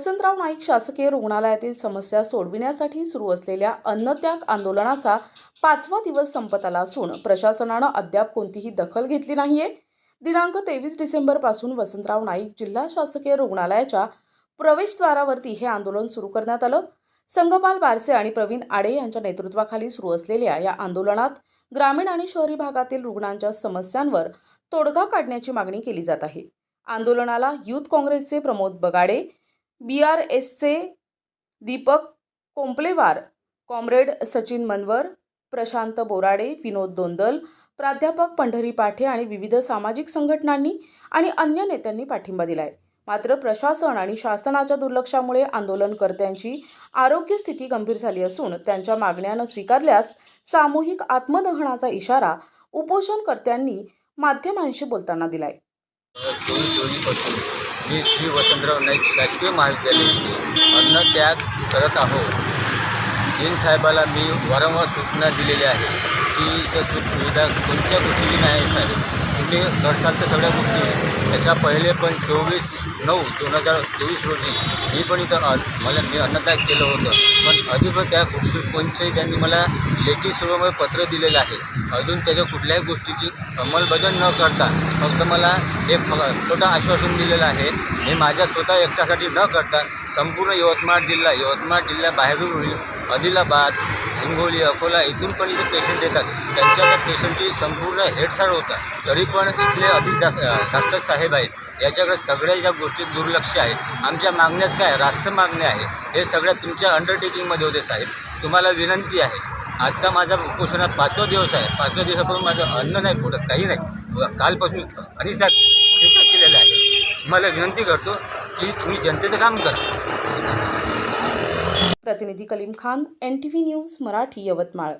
वसंतराव नाईक शासकीय रुग्णालयातील समस्या सोडविण्यासाठी सुरू असलेल्या अन्नत्याग आंदोलनाचा पाचवा दिवस संपत आला असून प्रशासनानं अद्याप कोणतीही दखल घेतली नाहीये. दिनांक तेवीस डिसेंबरपासून वसंतराव नाईक जिल्हा शासकीय रुग्णालयाच्या प्रवेशद्वारावरती हे आंदोलन सुरू करण्यात आलं. संघपाल बारसे आणि प्रवीण आडे यांच्या नेतृत्वाखाली सुरू असलेल्या या आंदोलनात ग्रामीण आणि शहरी भागातील रुग्णांच्या समस्यांवर तोडगा काढण्याची मागणी केली जात आहे. आंदोलनाला युथ काँग्रेसचे प्रमोद बगाडे बी आर एसचे दीपक कोंपलेवार कॉम्रेड सचिन मनवर प्रशांत बोराडे विनोद दोंदल प्राध्यापक पंढरी पाठे आणि विविध सामाजिक संघटनांनी आणि अन्य नेत्यांनी पाठिंबा दिलाय. मात्र प्रशासन आणि शासनाच्या दुर्लक्षामुळे आंदोलनकर्त्यांची आरोग्य स्थिती गंभीर झाली असून त्यांच्या मागण्या न स्वीकारल्यास सामूहिक आत्मदहनाचा इशारा उपोषणकर्त्यांनी माध्यमांशी बोलताना दिलाय. चोवीस मी श्री वसंतराव नाईक शासकीय महाविद्यालयाचे अन्नत्याग करत आहोत जीन साहेबाला मी वारंवार सूचना दिलेल्या आहे की इथं सुखसुविधा कोणत्या गोष्टीची नाही साहेब? आपले करसाल सगळ्या गोष्टी त्याच्या पहिले पण चोवीस नऊ दोन हजार चोवीस रोजी मी पण इथं मला मी अन्नदायक केलं होतं. पण अधिक त्या कोणचंही त्यांनी मला लेखी स्वरूपामध्ये पत्र दिलेलं आहे. अजून त्याच्या कुठल्याही गोष्टीची अंमलबजावणी न करता फक्त मला एक छोटं आश्वासन दिलेलं आहे. हे माझ्या स्वतः एकट्यासाठी न करता संपूर्ण यवतमाळ जिल्हा यवतमाळ जिल्ह्याबाहेरून आदिलाबाद हिंगोली अकोला इथून पण इथे पेशंट येतात. त्यांच्या त्या पेशंटची संपूर्ण हेडसाड होतात. तरी पण इथले अधिक जास्त डॉक्टर साहेब आहेत. याच्याकडे सगळ्या ज्या गोष्टी दुर्लक्ष आहे. आमच्या मागण्याच काय? रास्त मागण्या आहे. हे सगळ्या तुमच्या अंडरटेकिंगमध्ये होते साहेब. तुम्हाला विनंती आहे. आजचा माझा उपोषणात पाचवा दिवस आहे. पाचव्या दिवसापासून माझं अन्न नाही पोटत काही नाही. कालपासून आणि त्यात केलेलं आहे. मला विनंती करतो की तुम्ही जनतेचं काम करा. प्रतिनिधी Kaleem Khan N T V news Marathi Yavatmal.